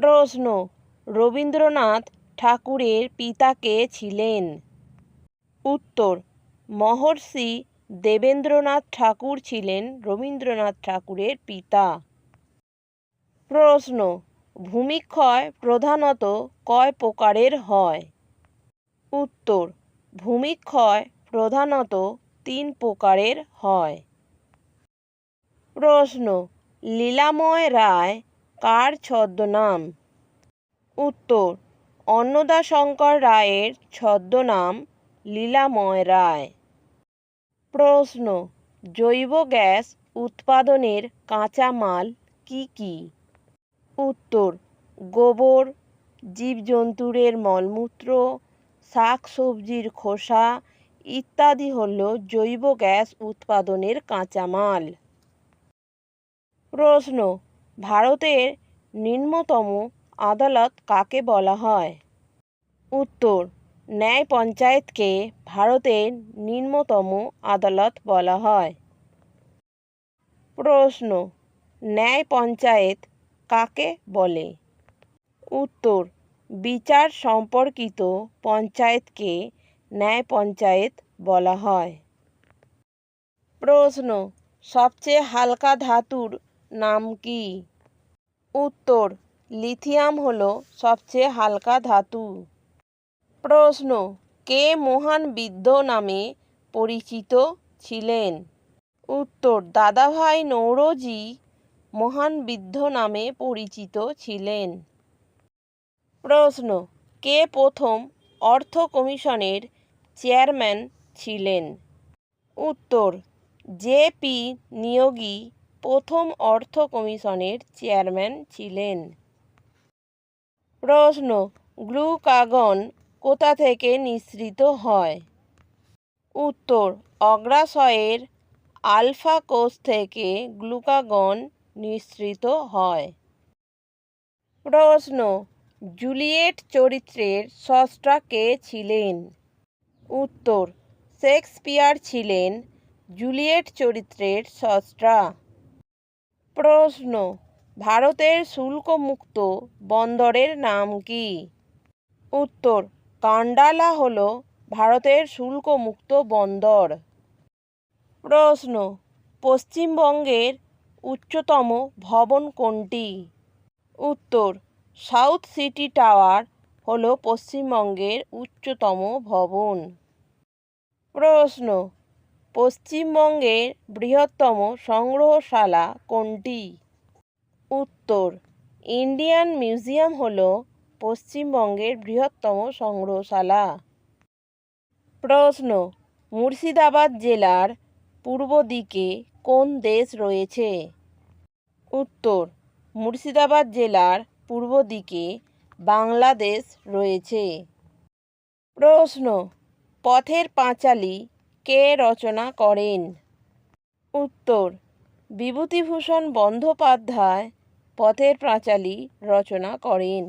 প্রশ্ন। রবীন্দ্রনাথ ঠাকুরের পিতা কে ছিলেন? উত্তর, মহর্ষি দেবেন্দ্রনাথ ঠাকুর ছিলেন রবীন্দ্রনাথ ঠাকুরের পিতা। প্রশ্ন, ভূমিক্ষয় প্রধানত কয় প্রকারের হয়? উত্তর, ভূমিক্ষয় প্রধানত তিন প্রকারের হয়। প্রশ্ন, লীলাময় রায় কার ছদ্মনাম? উত্তর, অন্নদাশঙ্কর রায়ের ছদ্মনাম লীলাময় রায়। প্রশ্ন, জৈব গ্যাস উৎপাদনের কাঁচামাল কি কি? উত্তর, গোবর, জীবজন্তুরের মলমূত্র শাক সবজির খোসা ইত্যাদি হল জৈব গ্যাস উৎপাদনের কাঁচামাল। প্রশ্ন ভারতের নিম্নতম আদালত কাকে বলা হয়? উত্তর, ন্যায় পঞ্চায়েতকে ভারতের নিম্নতম আদালত বলা হয়। প্রশ্ন, ন্যায় পঞ্চায়েত কাকে বলে? উত্তর, বিচার সম্পর্কিত পঞ্চায়েতকে ন্যায় পঞ্চায়েত বলা হয়। প্রশ্ন, সবচেয়ে হালকা ধাতুর নাম কি? উত্তর, লিথিয়াম হল সবচেয়ে হালকা ধাতু। প্রশ্ন, কে মহান বৃদ্ধ নামে পরিচিত ছিলেন? উত্তর, দাদাভাই নৌরোজি মহান বৃদ্ধ নামে পরিচিত ছিলেন। প্রশ্ন, কে প্রথম অর্থ কমিশনের চেয়ারম্যান ছিলেন? উত্তর, জে পি নিয়োগী প্রথম অর্থ কমিশনের চেয়ারম্যান ছিলেন। প্রশ্ন, গ্লুকাগন কোথা থেকে নিঃসৃত হয়? উত্তর, অগ্রাশয়ের আলফা কোষ থেকে গ্লুকাগন নিঃসৃত হয়। প্রশ্ন, জুলিয়েট চরিত্রের স্রষ্টা কে ছিলেন? উত্তর, শেক্সপিয়ার ছিলেন জুলিয়েট চরিত্রের স্রষ্টা। প্রশ্ন, ভারতের শুল্কমুক্ত বন্দরের নাম কি? উত্তর, কান্ডালা হল ভারতের শুল্কমুক্ত বন্দর। প্রশ্ন, পশ্চিমবঙ্গের উচ্চতম ভবন কোনটি? উত্তর, সাউথ সিটি টাওয়ার হল পশ্চিমবঙ্গের উচ্চতম ভবন। প্রশ্ন পশ্চিমবঙ্গের বৃহত্তম সংগ্রহশালা কোনটি? উত্তর, ইন্ডিয়ান মিউজিয়াম হল পশ্চিমবঙ্গের বৃহত্তম সংগ্রহশালা। প্রশ্ন, মুর্শিদাবাদ জেলার পূর্ব দিকে কোন দেশ রয়েছে? উত্তর, মুর্শিদাবাদ জেলার পূর্ব দিকে বাংলাদেশ রয়েছে। প্রশ্ন, পথের পাঁচালী কে রচনা করেন? উত্তর, বিভূতিভূষণ বন্দ্যোপাধ্যায় পথের পাঁচালী রচনা করেন।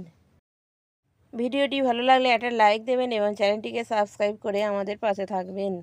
ভিডিওটি ভালো লাগলে একটা লাইক দেবেন এবং চ্যানেলটিকে সাবস্ক্রাইব করে আমাদের পাশে থাকবেন।